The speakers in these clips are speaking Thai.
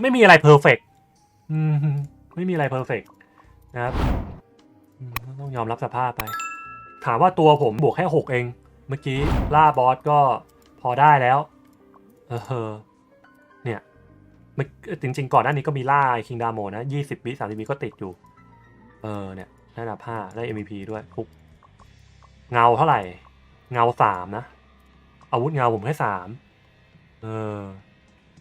ไม่มีอะไรเพอร์เฟกอืมไม่มีอะไรเพอร์เฟกนะครับอืมต้องยอมรับสภาพไป ถามว่าตัวผมบวกแค่หกเอง เมื่อกี้ล่าบอสก็พอได้แล้ว เออเนี่ยมันจริงๆ ก่อนหน้านี้ก็มีล่าคิงดาโมนะยี่สิบวิสามสิบวิก็ติดอยู่ เออเนี่ยได้อันดับห้าได้ MVP ด้วยฟุกเงาเท่าไหร่ เงาสามนะ อาวุธเงาผมแค่สามเออ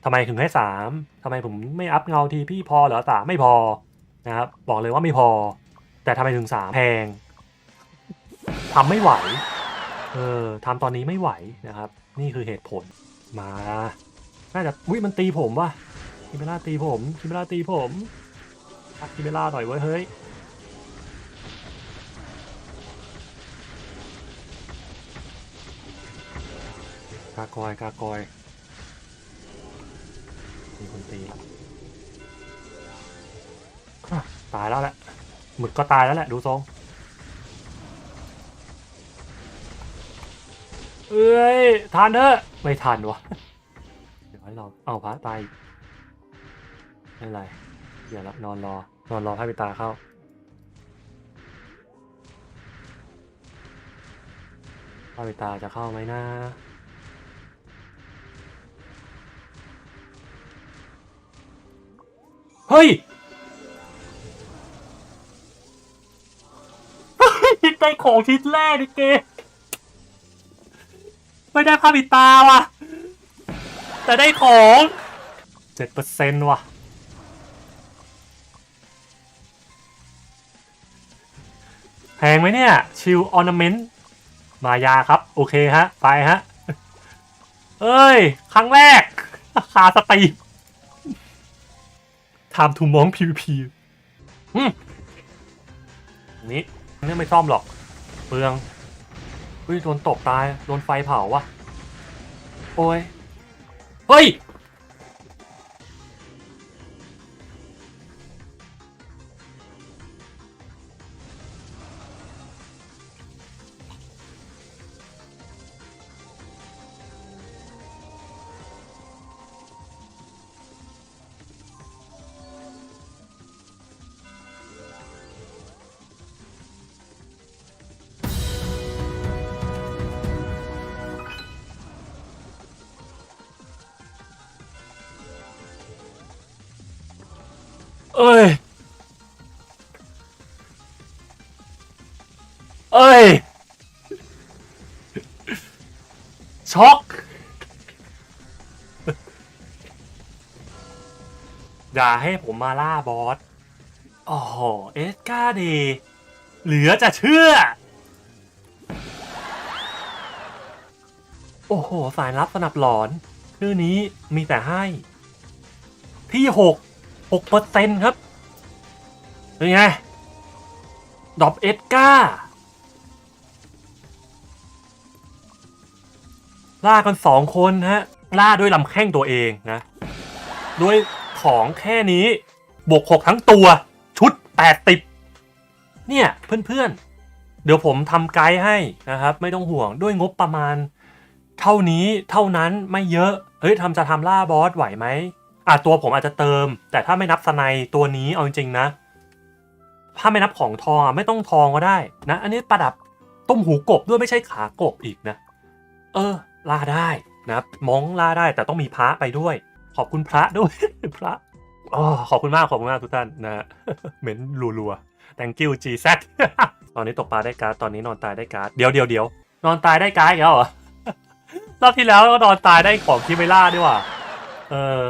ทำไมถึงให้สามทำไมผมไม่อัพเงาทีพี่พอเหรอสามไม่พอนะครับบอกเลยว่าไม่พอ แต่ทำไมถึงสามแพงทำไม่ไหว เออทำตอนนี้ไม่ไหวนะครับ นี่คือเหตุผลมา น่าจะอุ้ยมันตีผมว่ะคิเมล่าตีผมคิเมล่าตีผมพักคิเมล่าหน่อยเว้ยเฮ้ยกากอยกากอย มีคนตีแล้วอะตายแล้วแหละหมึกก็ตายแล้วแหละดูทรงเอ้ยทันเถอะไม่ทันวะเดี๋ยวให้เราเอาพระตายอีกไม่เป็นไรเดี๋ยวละนอนรอนอนรอพระปิตาเข้าพระปิตาจะเข้าไหมนะ เฮ้ยได้ของชิ้นแรกในเกมไม่ได้ภาพปิดตาว่ะ แต่ได้ของเจ็ดเปอร์เซ็นต์ว่ะ แพงไหมเนี่ย ชิลออร์นาเมนต์ มายาครับ โอเคฮะ ไปฮะ เอ้ย ครั้งแรกคาสตีทำทูมอง PVP อืมนี่นี่ไม่ซ่อมหรอก เปลืองอุ้ยโดนตกตาย โดนไฟเผาวะโอ้ย เฮ้ย เอ้ย เอ้ย ช็อก อย่าให้ผมมาล่าบอสโอ้โหเอสกาเดเหลือจะเชื่อ โอ้โห สายลับสนับหลอน ชื่อนี้มีแต่ให้ ที่หก หกเปอร์เซ็นครับ เป็นไง ดอบเอ็ดก้าล่ากันสองคนฮะ ล่าด้วยลำแข้งตัวเองนะ ด้วยของแค่นี้ บวกหกทั้งตัว ชุดแปดติบเนี่ยเพื่อนๆ เดี๋ยวผมทำไกด์ให้นะครับ ไม่ต้องห่วงด้วยงบประมาณ เท่านี้เท่านั้นไม่เยอะ เฮ้ยทำจะทำล่าบอสไหวไหม อะตัวผมอาจจะเติม แต่ถ้าไม่นับสไนด์ตัวนี้เอาจริงๆนะ ถ้าไม่นับของทองอะไม่ต้องทองก็ได้นะ อันนี้ประดับต้มหูกบด้วยไม่ใช่ขากบอีกนะ เออล่าได้นะมองล่าได้แต่ต้องมีพระไปด้วย ขอบคุณพระด้วยพระอ๋อขอบคุณมากขอบคุณมากทุกท่านนะฮะเหม็นรัวๆ thank you GZ ตอนนี้ตกปลาได้การ์ดตอนนี้นอนตายได้การ์ดเดี๋ยวเดี๋ยวเดี๋ยวนอนตายได้การ์ดอีกแล้วเหรอรอบที่แล้วก็นอนตายได้ของคิเมล่าด้วยว่ะเออ